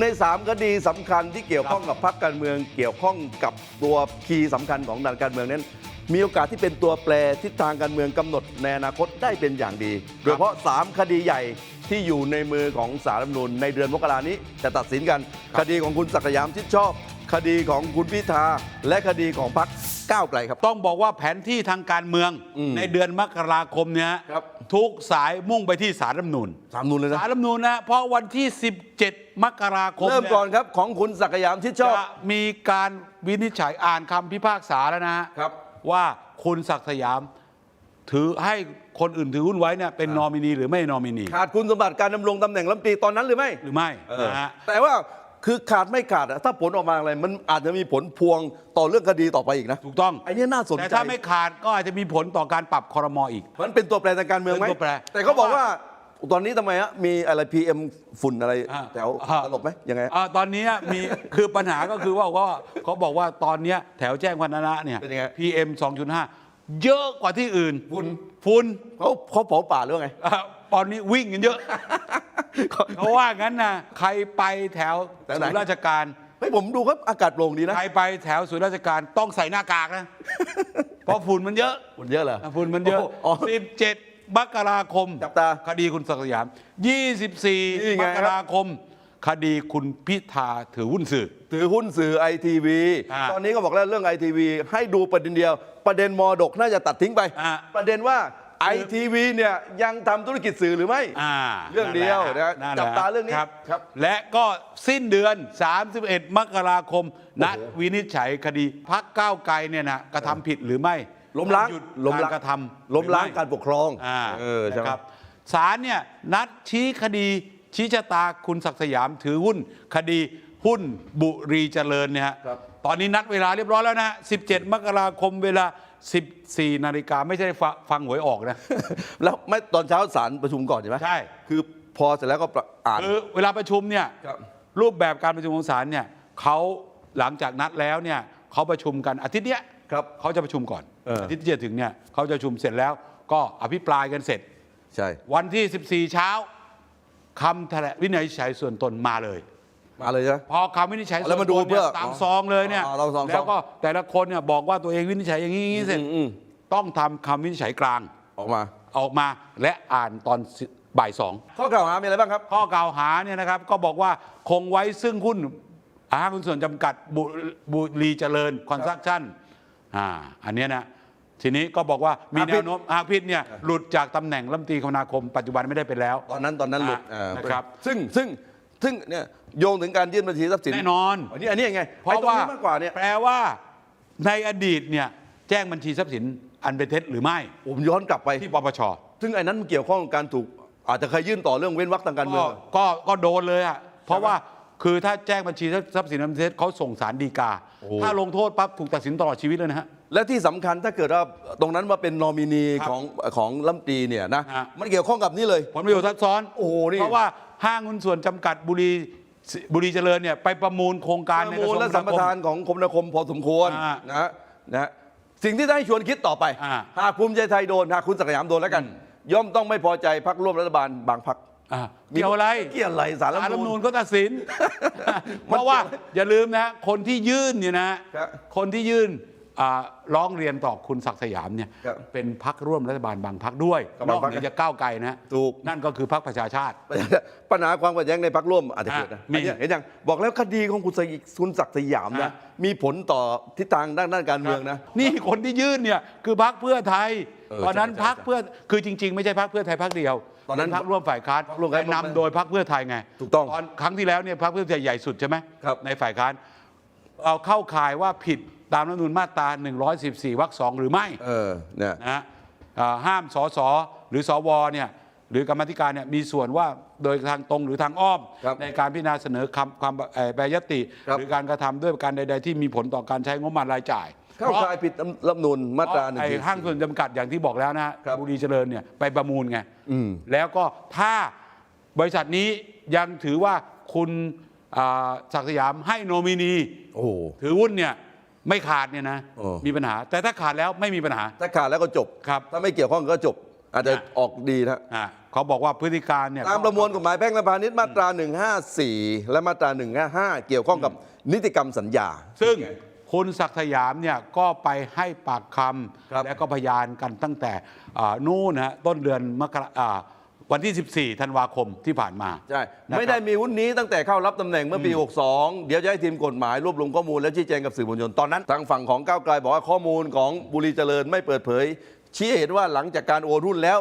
ใน 3 คดีสำคัญที่เกี่ยวข้องกับพรรคการเมือง เกี่ยวข้องกับตัวคีย์สำคัญของทางการเมืองนั้น มีโอกาสที่เป็นตัวแปรทิศทางการเมืองกำหนดในอนาคตได้เป็นอย่างดี โดยเฉพาะ 3 คดีใหญ่ที่อยู่ในมือของสารรัฐธรรมนูญในเดือนมกรานี้จะตัดสินกัน คดีของคุณศักดิ์สยามชิดชอบ คดีของคุณพิธาและคดีของพรรค ก้าวไกลครับ ต้องบอกว่าแผนที่ทางการเมืองอืมในเดือนมกราคมเนี่ยครับทุกสายมุ่งไปที่สารรัฐธรรมนูญสามนูนเลยนะสารรัฐธรรมนูญนะเพราะวันที่ 17 มกราคมเริ่มยก่อนครับของคุณศักดิ์สยามชิดชอบจะมีการวินิจฉัยอ่านคำพิพากษาแล้วนะฮะครับ ว่าคุณศักดิ์สยามถือให้คนอื่นถือหุ้นไว้เนี่ยเป็นนอมินีหรือไม่นอมินีขาดคุณสมบัติการดำรงตำแหน่งรัฐมนตรีตอนนั้นหรือไม่หรือไม่เออนะฮะแต่ว่า คือขาดไม่ขาดอะถ้าผลออกมาอะไร มันอาจจะมีผลพวงต่อเรื่องคดีต่อไปอีกนะถูกต้อง ไอ้นี่น่าสนใจแต่ถ้าไม่ขาดก็อาจจะมีผลต่อการปรับคอรมออีก มันเป็นตัวแปรทางการเมืองไหมเป็นตัวแปร แต่เขาบอกว่าตอนนี้ทำไมฮะมีอะไร PM ฝุ่นอะไรอ่าแถวอ่าตลบไหมยังไงฮะอ่าตอนนี้มีคือปัญหาก็คือว่าว่าเขาบอกว่าตอนเนี้ยแถวแจ้งวัฒนะเนี่ยเป็นยังไง PM 2.5 เยอะกว่าที่อื่นฝุ่นฝุ่นเขาเขาเผาป่าหรือว่าไงอ่า ตอนนี้วิ่งกันเยอะเขาว่างั้นนะใครไปแถวแถวไหนศูนย์ราชการเฮ้ยผมดูครับอากาศโปร่งดีนะ ใครไปแถวศูนย์ราชการต้องใส่หน้ากากนะ เพราะฝุ่นมันเยอะฝุ่นเยอะเหรออะฝุ่นมันเยอะอ๋อ17มกราคมจับตาคดีคุณศักดิ์สยามนี่24ไงมครับกราคม คดีคุณพิธาถือหุ้นสื่อ ถือหุ้นสื่อไอทีวีอ่าตอนนี้ก็บอกแล้วเรื่องไอทีวีให้ดูประเด็นเดียว ประเด็นมอดกน่าจะตัดทิ้งไปอ่าประเด็นว่า ไอทีวีเนี่ยยังทำธุรกิจสื่อหรือไม่ อ่าเรื่องเดียวนะนั่นแหลจับตาเรื่องนี้ครับ ครับ และก็สิ้นเดือน 31 มกราคมนัดวินิจฉัยคดีพักก้าวไกลเนี่ยนะกระทำผิดหรือไม่ล้มล้างหยุดล้มกาล้างรกระทำล้มล้างหอไการปกครองอ่าเออใช่ไหม นะครับศาลเนี่ยนัดชี้คดีชี้ชะตาคุณศักดิ์สยามถือหุ้น คดีหุ้นบุรีเจริญเนี่ยฮะครับ ตอนนี้นัดเวลาเรียบร้อยแล้วนะ 17 มกราคมเวลา 14 นาฬิกาไม่ใช่ฟังฟังหวยออกนะ แล้วไม่ตอนเช้าศาลประชุมก่อนใช่ไหมใช่ คือพอเสร็จแล้วก็ประอ่าน คือเวลาประชุมเนี่ยครับรูปแบบการประชุมของศาลเนี่ยเขาหลังจากนัดแล้วเนี่ยเขาประชุมกันอาทิตย์เนี้ยครับเขาจะประชุมก่อนเอออ ทิตย์ที่จะถึงเนี่ยเขาจะประชุมเสร็จแล้ว ก็อภิปรายกันเสร็จ ใช่ วันที่ 14 เช้าคำแถลงวินัยฉัยส่วนตนมาเลย มาเลยใช่ไหม พอคำวินิจฉัยส่วนแล้วมาดูตนเพื่เนี่อยตามอ๋อซองเลยเนี่ยอ๋อตามซอง แล้วก็แต่ละคนเนี่ยบอกว่าตัวเองวินิจฉัยอย่างนี้อย่างนี้เสร็จอืมอืมต้องทำคำวินิจฉัยกลางออกมา ออกมาและอ่านตอนบ่ายสอง ข้อกล่าวหามีอะไรบ้างครับ ข้อกล่าวหาเนี่ยนะครับก็บอกว่าคงไว้ซึ่งหุ้นห้างหุ้นส่วนจำกัดบุบุรีเจริญคอนสตรักชั่นอ่าอันเนี้ยนะทีนี้ก็บอกว่ามีอาภิแนษวโน้มอาพิษเนี่ยหลุดจากตำแหน่งรัฐมนตรีคมนาคมปัจจุบันไม่ได้เป็นแล้ว ตอนนั้นตอนนั้นหลุดอ่าอ่านะครับ ซึ่งซึ่ง ซึ่งเนี่ยโยงถึงการยื่นบัญชีทรัพย์สินแน่นอน อันนี้อันนี้ยังไงเพราะไอ้ตงว่านี้มากกว่าเนี่ยแปลว่าในอดีตเนี่ยแจ้งบัญชีทรัพย์สินอันเป็นเท็จหรือไม่ผมย้อนกลับไปที่ปปชซึ่งไอ้นั้นมันเกี่ยวข้องกับการถูกอาจจะเคยยื่นต่อเรื่องเว้นวรรคทางการเมืก็องก็ก็โดนเลยอะเพราะว่าคือถ้าแจ้งบัญชีทรัพย์สินอันเป็นเท็จเขาส่งสารดีกาโอ้ถ้าลงโทษปั๊บถูกตัดสินตลอดชีวิตเลยนะฮะและที่สำคัญถ้าเกิดว่าตรงนั้นว่าเป็นนอมินีครับของของลำตรีเนี่ยนะฮะมันเกี่ยวข้องกับนี่เลยผลประโยชน์ทับซ้อนโอ้โหนี่เพราะว่า ห้างหุ้นส่วนจำกัดบุรีบุรีเจริญเนี่ยไปประมูลโครงการปในระกมูระลทรวงและคสัมมปนาคม ทานของคมนาคมพอสมควรอ่านะฮะนะฮะสิ่งที่ได้ชวนคิดต่อไป อ่า หากภูมิใจไทยโดน หากคุณศักดิ์สยามโดนแล้วกัน ย่อมต้องไม่พอใจพักร่วมรัฐบาลบางพักอะเกี่ยวอะไร เกี่ยวอะไรสารรัฐสารธรรัฐรธรรมมนูนูญ ญก็ตัดสิน เพราะว่าอย่าลืมนะ คนที่ยื่นเนี่ยนะครับ คนที่ยื่น อ่าร้องเรียนต่อคุณศักดิ์สยามเนี่ยครับเป็นพักร่วมรัฐบาลบางพักด้วยก็นบางอกพรรคเหนือจากก้าวไกลนะถูก นั่นก็คือพักประชาชาติ ปัญหาความขัดแย้งในพักร่วมอาจจะเกิดนะอะมีอันเนี้ยเห็นยังบอกแล้วคดีของคุณสยคุณศักดิ์สยามนะอะ มีผลต่อทิศทางด้านด้านการเมืองนะ นี่คนที่ยื่นเนี่ยคือพักเพื่อไทย เออตอนนั้นใช่ใช่พักเพื่อคือจริง ๆ ไม่ใช่พักเพื่อไทยพักเดียวตอนนั้นเป็พักร่วมฝ่ายค้านพรรคร่วมฝ่ายค้านแต่นำโดยพักเพื่อไทยไงถูกต้องตอนครั้งที่แล้วเนี่ยพักเพื่อไทยใหญ่สุดใช่ไหมครับ ในฝ่ายค้านเอาเข้าข่ายว่าผิด ตามรัฐธรรมนูญมาตรา 114วรรคสองหรือไม่เออเนี่ยนะฮะอ่าห้ามสสหรือสวเนี่ยหรือกรรมาธิการเนี่ยมีส่วนว่าโดยทางตรงหรือทางอ้อม ครับในการพิจารณาเสนอคำความเอ่อแปรยติ ครับ หรือการกระทำด้วยการใด ๆ ที่มีผลต่อการใช้งบประมาณรายจ่ายเข้าข่ายผิดรัฐธรรมนูญมาตราหนึ่ง ไอ้ห้างส่วนจำกัดอย่างที่บอกแล้วนะฮะครับบุรีเจริญเนี่ยไปประมูลไงอืม แล้วก็ถ้าบริษัทนี้ยังถือว่าคุณอ่าศักดิ์สยามให้โนมินี โอ้โห ถือหุ้นเนี่ย ไม่ขาดเนี่ยนะโอ้ มีปัญหา แต่ถ้าขาดแล้วไม่มีปัญหา ถ้าขาดแล้วก็จบ ครับ ถ้าไม่เกี่ยวข้องก็จบ อาจจะออกดีนะ อ่าเขาบอกว่าพฤติการเนี่ย ตามประมวลกฎหมายแพ่งและพาณิชย์มาตรา 154 และมาตรา 155 เกี่ยวข้องกับนิติกรรมสัญญา ซึ่งคุณศักดิ์สยามเนี่ยก็ไปให้ปากคครับำและก็พยานกันตั้งแต่อ่านู่นนะฮะต้นเดือนมกราอ่า วันที่ 14 ธันวาคมที่ผ่านมา ใช่ นะครับ ไม่ได้มีหุ้นนี้ตั้งแต่เข้ารับตำแหน่งเมื่อปี 62 เดี๋ยวจะให้ทีมกฎหมายรวบรวมข้อมูลและชี้แจงกับสื่อมวลชนตอนนั้น ทางฝั่งของก้าวไกลบอกว่าข้อมูลของบุรีเจริญไม่เปิดเผย ชี้ให้เห็นว่าหลังจากการโอนหุ้นแล้ว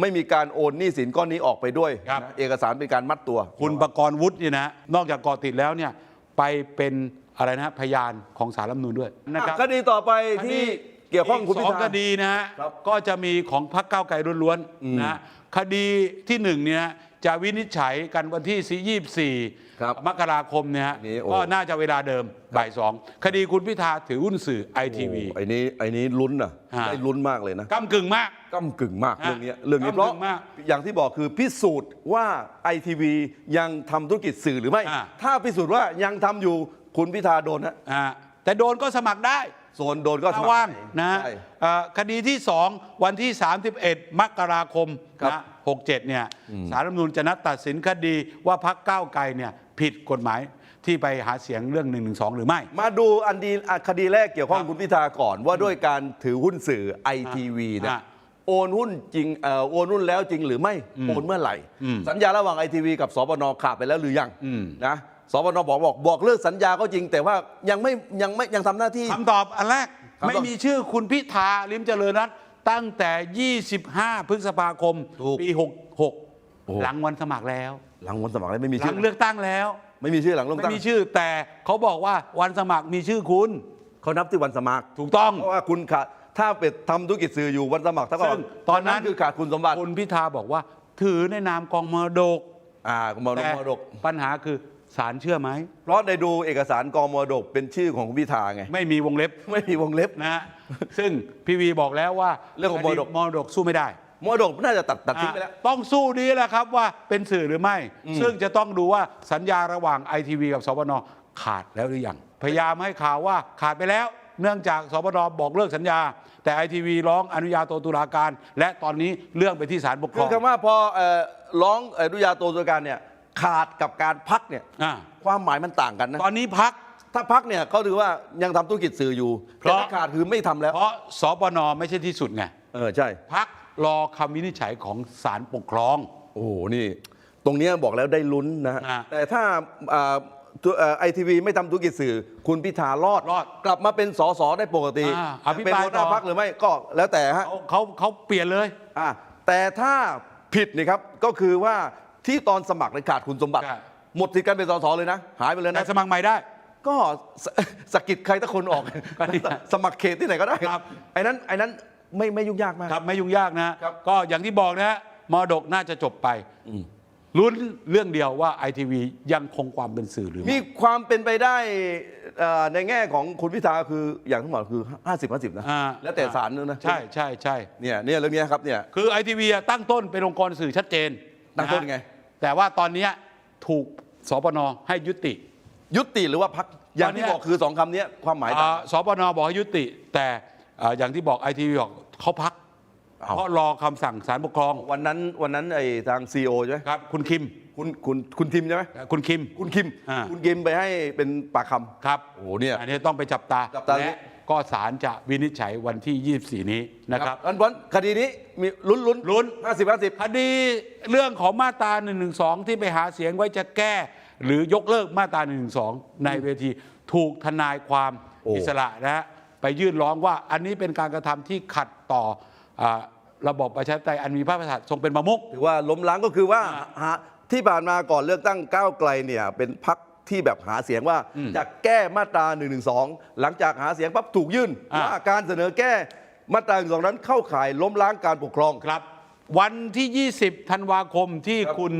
ไม่มีการโอนหนี้สินก้อนนี้ออกไปด้วยครับ นะเอกสารเป็นการมัดตัว คุณประกรณ์วุฒิเนี่ยนะนอกจากเกาะติดแล้วเนี่ยไปเป็นอะไรนะฮะพยานของสารรัฐธรรมนูญด้วยนะครับ คดีต่อไปที่เกี่ยวข้องกับคุณสพิองธาคดีนะฮะครับก็จะมีของพรรคก้าวไกลล้วนๆนะฮะ คดีที่หนึ่งเนี่ยจะวินิจฉัยกันวันที่ 24 ครับมกราคมเนี่ยฮะนี่โอ้ ก็น่าจะเวลาเดิมบ่ายสองคดีคุณพิธาถือหุ้นสื่อไอทีวี โอ้ไอ้นี้ไอ้นี้ลุ้นนะฮะ ได้ลุ้นมากเลยนะก้ากึ่งมาก ก้ากึ่งมากฮะเรื่องเนี้ยเรื่องนี้เพก้ำราะกึ่งมากอย่างที่บอกคือพิสูจน์ว่าไอทีวียังทำธุรกิจสื่อหรือไม่ อ่า ถ้าพิสูจน์ว่ายังทำอยู่คุณพิธาโดนฮะ อ่าแต่โดนก็สมัครได้ โซนโดนก็สถ้ามัครว่างนะใช่ เอ่อคดีที่ 2 วันที่ 31 มกราคมครับนะ67 เนี่ยสารรัฐธรรมนูญจะนัดตัดสินคดีว่าพักก้าวไกลเนี่ยผิดกฎหมายที่ไปหาเสียงเรื่อง1นึหรือไม่ มาดูอันดีอะคดีแรกเกี่ยวข้องครับคุณพิธาก่อนว่าด้วยการถือหุ้นสื่อไอทีวีเนี่ยอะโอนหุ้นจริงเอ่อโอนหุ้นแล้วจริงหรือไม่โอนเมื่อไหร่อืมสัญญาระหว่างไอทีวีกับสปนขาดไปแล้วหรือยังอืมนะ สปนบอกบอกบอกเลิกสัญญาก็จริง แต่ว่ายังไม่ยังไม่ยังทำหน้าที่ คำตอบอันแรก คำตอบไม่มีชื่อคุณพิธาลิมเจริญรัตน์ตั้งแต่ 25 พฤษภาคม ถูกปี โอ้66 หลังวันสมัครแล้ว หลังวันสมัครแล้วไม่มีหลัชื่งอเลือกตั้งแล้ว ไม่มีชื่อหลังลงไม่ตั้งมีชื่อแต่เขาบอกว่าวันสมัครมีชื่อคุณ เขานับที่วันสมัคร ถูกต้อง เพราะว่าคุณขาดถ้าเป็ดทำธุรกิจสื่ออยู่วันสมัครถ้าก็ซึ่งตอนนั้น คือขาดคุณสมบัติคุณพิธาบอกว่า ถือในนามกองมรดกอ่ากองมรแต่ดกปัญหาคือ ศาลเชื่อไหม เพราะได้ดูเอกสารกองมรดกเป็นชื่อของคุณพิธาไง ไม่มีวงเล็บไม่มีวงเล็บ นะฮะซึ่งพี่วีบอกแล้วว่าเรื่องของมรดก คมรดกสู้ไม่ได้มรดกน่าจะตัดตัดทิ้งไปแล้ว อะต้องสู้นี้แหละครับว่าเป็นสื่อหรือไม่ ซึ่งจะต้องดูว่าสัญญาระหว่างไอทีวีกับสปนขาดแล้วหรือยังพยายามให้ข่าวว่าขาดไปแล้ว เนื่องจากสปนบอกเลิกสัญญา แต่ไอทีวีร้องอนุญาโตตุลาการ และตอนนี้เรื่องไปที่ศาลปกครคืออง คำว่าพอเอ่อร้องอนุญาโตตุลาการเนี่ย ขาดกับการพักเนี่ยอะความหมายมันต่างกันนะ ตอนนี้พัก ถ้าพักเนี่ยเขาถือว่ายังทำธุรกิจสื่ออยู่เพแต่ราะถ้าขาดคือไม่ทำแล้ว เพราะสปนไม่ใช่ที่สุดไงเออใช่ พักรอคำวินิจฉัยของศาลปกครอง โอ้โหนี่ ตรงเนี้ยบอกแล้วได้ลุ้นนะฮะอะแต่ถ้าไอทีวีไม่ทำธุรกิจสื่อ คุณพิธารอด รอดกลับมาเป็นสสได้ปกติอ่าอภิเป็นปรายหัวหน้าต่อ พักหรือไม่ก็แล้วแต่ฮะเขาเขาเขาเปลี่ยนเลย อะแต่ถ้าผิดนี่ครับ ก็คือว่า ที่ตอนสมัครในขาดคุณสมบัติ ใช่ หมดสิทธิ์การเป็นสสเลยนะ หายไปเลยแต่นะ สมัครใหม่ได้ ก็สสะกิดใครสักคนออก ก็นี่ไงสมัครเขตที่ไหนก็ได้ครับ ไอ้นั้นไอ้นั้นไม่ไม่ยุ่งยากมาก ครับไม่ยุ่งยากนะ ครับ ก็อย่างที่บอกนะฮะมรดกน่าจะจบไปลุ้นเรื่องเดียวว่าไอทีวียังคงความเป็นสื่อหรือมีไม่ความเป็นไปได้เอ่อในแง่ของคุณพิธาคืออย่างที่บอกคือ 50 50 นะ อ่าแล้วแต่ศาลด้วยนะใช่ใช่ใช่เนี่ยเนี่ยเรื่องเนี้ยครับเนี่ย คือไอทีวีตั้งต้นเป็นองค์กรสื่อชัดเจนตั้งต้นไงะฮะ แต่ว่าตอนเนี้ยถูกสปนให้ยุติ ยุติหรือว่าพักอย่างตอนเนี้ที่ยบอกคือสองคำเนี้ยความหมายต่างอ่าสปนบอกให้ยุติ แต่อ่าอย่างที่บอกไอทีวีบอกเขาพักอ้าวเพราะรอคำสั่งศาลปกครอง วันนั้นวันนั้นไอ้ทางซีอใช่ไหมครับ คุณคิม คุณคุณคุณทิมใช่ไหมคุณคิม คุณคิมอ่าคุณคิมไปให้เป็นปากคำครับโอ้โหเนี่ยอันนี้ต้องไปจับตาจับตาและ ก็ศาลจะวินิจฉัยวันที่ 24 นี้นะครับอันวันคดีนี้มีลุ้นลุ้นลุ้นห้าสิบห้าสิบคดีเรื่องของมาตรา1นึที่ไปหาเสียงไว้จะแก้ หรือยกเลิกมาตรา1นึในเวทีถูกทนายความโอ้อิสระนะฮะไปยื่นร้องว่าอันนี้เป็นการกระทำที่ขัดต่ออาระบบประชาธิปไตยอันมีพระมหากษัตริย์ทรงเป็นประมุขถือว่าล้มล้างก็คือว่าหาที่ผ่านมาก่อนเลือกตั้งก้าวไกลเนี่ยเป็นพัก ที่แบบหาเสียงว่าจะแก้มาตรา1นึหลังจากหาเสียงปั๊บถูกยื่นอ่าว่าการเสนอแก้มาตรา1นึนั้นเข้าข่ายล้มล้างการปกครองครับ วันที่ 20 ธันวาคมที่ครับคุณ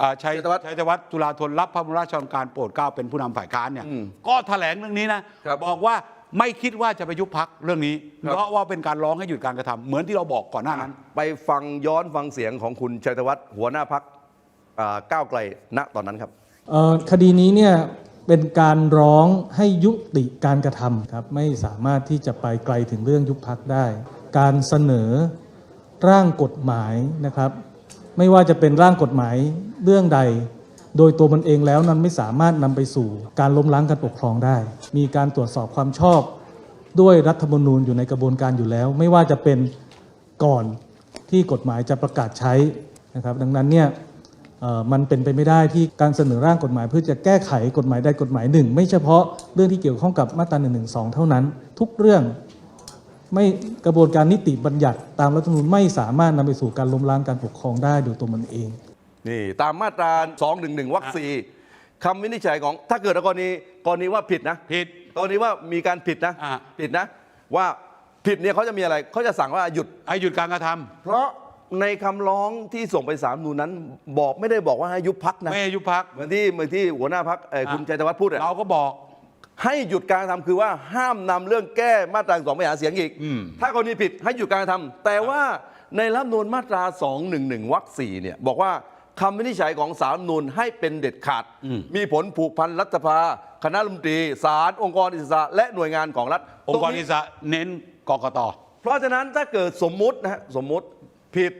อ่าชัยชัยธวัฒน์ชัยธวัฒน์จุฬาธนรับพระบรมราชโองการโปรดเกล้าเป็นผู้นำฝ่ายค้านเนี่ยก็แถลงเรื่องนี้นะครับบอกว่าไม่คิดว่าจะไปยุบพักเรื่องนี้ครับเพราะว่าเป็นการร้องให้หยุดการกระทำเหมือนที่เราบอกก่อนหน้านั้น ไปฟังย้อนฟังเสียงของคุณชัยธวัฒน์หัวหน้าพักก้าวไกลณตอนนั้นครับเอ่อ คดีนี้เนี่ยเป็นการร้องให้ยุติการกระทำครับไม่สามารถที่จะไปไกลถึงเรื่องยุบพักได้ การเสนอร่างกฎหมายนะครับ ไม่ว่าจะเป็นร่างกฎหมายเรื่องใด โดยตัวมันเองแล้วนั้นไม่สามารถนำไปสู่การล้มล้างการปกครองได้ มีการตรวจสอบความชอบด้วยรัฐธรรมนูญอยู่ในกระบวนการอยู่แล้ว ไม่ว่าจะเป็นก่อนที่กฎหมายจะประกาศใช้นะครับ ดังนั้นเนี่ย มันเป็นไปไม่ได้ที่การเสนอร่างกฎหมาย เพื่อจะแก้ไขกฎหมายใดกฎหมายหนึ่ง ไม่เฉพาะเรื่องที่เกี่ยวข้องกับมาตรา1นึเท่านั้น ทุกเรื่องไม่กระบวนการนิติบัญญัติตามรัฐธรรมนูญไม่สามารถนำไปสู่การล้มล้างการปกครองได้โดยตัวมันเอง นี่ตามมาตรา 211วรรคสี่คำวินิจฉัยของถ้าเกิดกรณีกรณีว่าผิดนะผิดกรณีว่ามีการผิดนะอ่าผิดนะ ว่าผิดเนี่ยเขาจะมีอะไรเขาจะสั่งว่าหยุดให้หยุดการกระทำเพราะ ในคำร้องที่ส่งไปสามนูนนั้น บอกไม่ได้บอกว่าให้ยุบพักนะไม่ให้ยุบพักเหมือนที่เหมือนที่หัวหน้าพักคุณชัยธวัฒน์พูดอะเราก็บอก ให้หยุดการกระทำคือว่าห้ามนำเรื่องแก้มาตราสองไปหาเสียงอีก อืม ถ้ากรณีผิดให้หยุดการกระทำแต่ว่าในรัฐธรรมนูลมาตรา 211วรรคสี่เนี่ยบอกว่าคำวินิจฉัยของสารรัฐธรรมนูลให้เป็นเด็ดขาด มีผลผูกพันรัฐสภา คณะรัฐมนตรีศาลองค์กรอิสระและหน่วยงานของรัฐองค์กรตนี้ อิสระเน้นกกต เพราะฉะนั้นถ้าเกิดสมมุตินะฮะสมมุติ ผิด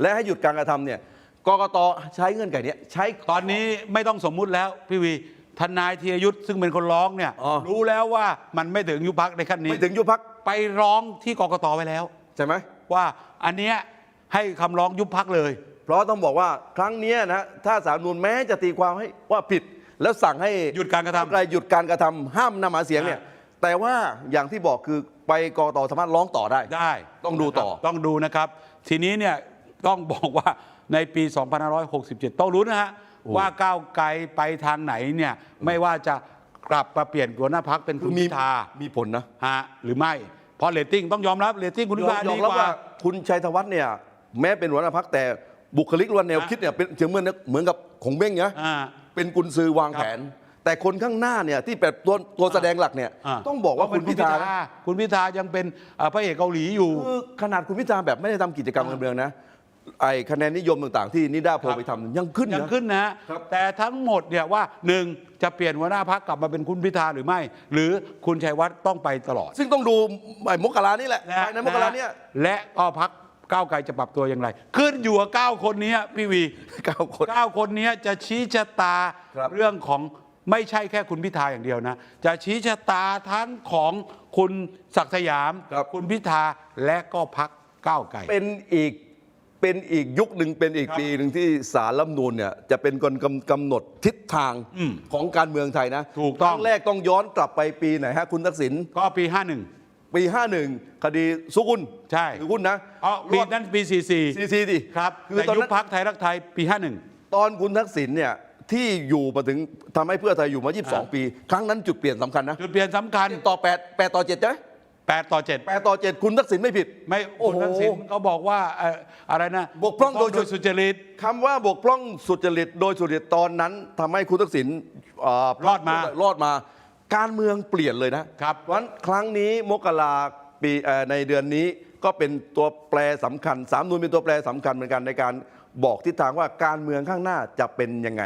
และให้หยุดการกระทำเนี่ยกกตใช้เงื่อนไขเนี้ยใช้ ตอนนี้ไม่ต้องสมมุติแล้วพี่วีทนายธีรยุทธ์ซึ่งเป็นคนร้องเนี่ย อ๋อ รู้แล้วว่ามันไม่ถึงยุบพักในขั้นนี้ไม่ถึงยุบพักไปร้องที่กกตไว้แล้ว ใช่ไหม ว่าอันเนี้ยให้คำร้องยุบพักเลย เพราะต้องบอกว่าครั้งเนี้ยนะถ้าสารรัฐธรรมนูลแม้จะตีความให้ว่าผิด แล้วสั่งให้หยุดการกระทำก้วไหยุดการกระทำห้ามนำหาเสียงเนี่ยอ่ แต่ว่าอย่างที่บอกคือไปกกตสามารถร้องต่อได้ ได้ต้องดูต่อนะครับต้องดูนะครับ ทีนี้เนี่ยต้องบอกว่าในปี 2567 ต้องรู้นะฮะว่าก้าวไกลไปทางไหนเนี่ยไม่ว่าจะกลับมาเปลี่ยนหัวหน้าพักเป็นคุณมีพิธามีผลนะฮะหรือไม่เพราะเรตติ้งต้องยอมรับเรตติ้งคุณพิธายอดีมรับกว่าว่าคุณชัยธวัฒน์เนี่ยแม้เป็นหัวหน้าพักแต่บุคลิกและแนวคิดเนี่ยเป็นเหมือนเหมือนกับของเบ้งเนี่ยอ่าเป็นกุญซือวางแผน แต่คนข้างหน้าเนี่ยที่เป็นตัวตัวแสดงหลักเนี่ยาต้องบอกว่าคุณพิธานะคุณพิธายังเป็นเอ่อพระเอกเกาหลีอยู่ คือขนาดคุณพิธาแบบไม่ได้ทำกิจกรรมการเมืองนะไอ้คะแนนนิยมต่างๆ ที่นิด้าโพลครับ ไปทำยังขึ้นยังนะ ขึ้นนะฮะครับ แต่ทั้งหมดเนี่ยว่าหนึ่งจะเปลี่ยนหัวหน้าพักกลับมาเป็นคุณพิธาหรือไม่ หรือคุณชัยวัฒน์ต้องไปตลอดซึ่งต้องดูไอ้มกรานี่แหละนะภายในมกราเนี่ย และก็พักก้าวไกลจะปรับตัวอย่างไร ขึ้นอยู่กับเก้าคนนี้พี่วีเก้าคนเก้าคนนี้จะชี้ชะตาครับ เรื่องของ ไม่ใช่แค่คุณพิธาอย่างเดียวนะ จะชี้ชะตาทั้งของคุณศักดิ์สยามครับณพิธาและก็พักก้าวไกล เป็นอีกเป็นอีกยุคหนึ่งเป็นอีกครับปีหนึ่งที่สารรัฐธรรมนูญเนี่ยจะเป็นคนกำกำหนดทิศทางอืมของการเมืองไทยนะถูกต้อง ครั้งแรกต้องย้อนกลับไปปีไหนฮะคุณทักษิณก็ปี 51 ปี 51 คดีสุกุลใช่ถือหุ้นนะอ๋อปีนั้นปีซีซีดิ44ครับคือแต่ตอนยุบนั้นพักไทยรักไทยปี 51 ตอนคุณทักษิณเนี่ย ที่อยู่มาถึงทำให้เพื่อไทยอยู่มาอ่า22 ปี ครั้งนั้นจุดเปลี่ยนสำคัญนะจุดเปลี่ยนสำคัญต่อ 8 8 ต่อ7ใช่ไหม8ต่อ 7 8ต่อ 7 คุณทักษิณไม่ผิด ไม่โอ้คุณโหทักษิณเขาบอกว่าเอ่ออะไรนะบกพร่องโดย สุจริต คำว่าบกพร่องสุจริตโดยสุจริตตอนนั้นทำให้คุณทักษิณเรอดมารอดมา การเมืองเปลี่ยนเลยนะครับ เพราะฉะนั้นครั้งนี้มกราปีเอ่อในเดือนนี้ก็เป็นตัวแปรสำคัญสามนูนเป็นตัวแปรสำคัญเหมือนกันในการ บอกทิศทางว่าการเมืองข้างหน้าจะเป็นยังไง